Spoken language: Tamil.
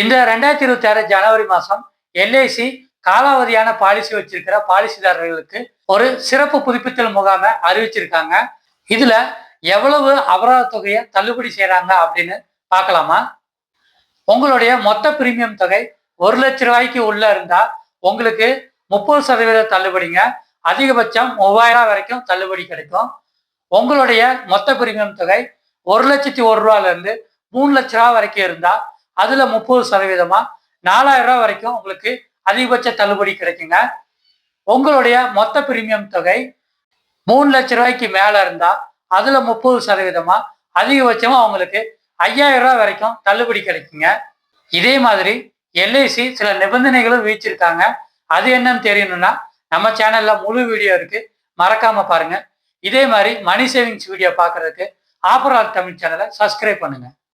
இந்த ரெண்டாயிரத்தி இருபத்தி ஆறு ஜனவரி மாதம் எல்ஐசி காலாவதியான பாலிசி வச்சிருக்கிற பாலிசிதாரர்களுக்கு ஒரு சிறப்பு புதுப்பித்தல் முகாமை அறிவிச்சிருக்காங்க. இதுல எவ்வளவு அபராத தொகையை தள்ளுபடி செய்யறாங்க அப்படின்னு பார்க்கலாமா? உங்களுடைய மொத்த பிரீமியம் தொகை ஒரு லட்ச ரூபாய்க்கு உள்ள இருந்தா உங்களுக்கு முப்பது சதவீத தள்ளுபடிங்க அதிகபட்சம் மூவாயிரம் வரைக்கும் தள்ளுபடி கிடைக்கும். உங்களுடைய மொத்த பிரீமியம் தொகை ஒரு லட்சத்தி ஒரு ரூபால இருந்து மூணு லட்ச ரூபா வரைக்கும் இருந்தா அதுல முப்பது சதவீதமா நாலாயிரம் ரூபாய் வரைக்கும் உங்களுக்கு அதிகபட்ச தள்ளுபடி கிடைக்குங்க. உங்களுடைய மொத்த பிரீமியம் தொகை மூணு லட்ச ரூபாய்க்கு மேல இருந்தா அதுல முப்பது சதவீதமா அதிகபட்சமா உங்களுக்கு ஐயாயிரம் ரூபாய் வரைக்கும் தள்ளுபடி கிடைக்குங்க. இதே மாதிரி எல்ஐசி சில நிபந்தனைகளும் வீச்சிருக்காங்க அது என்னன்னு தெரியணும்னா நம்ம சேனல்ல முழு வீடியோ இருக்கு. மறக்காம பாருங்க. இதே மாதிரி மணி சேவிங்ஸ் வீடியோ பார்க்கறதுக்கு ஆப்பரால் தமிழ் சேனலை சப்ஸ்கிரைப் பண்ணுங்க.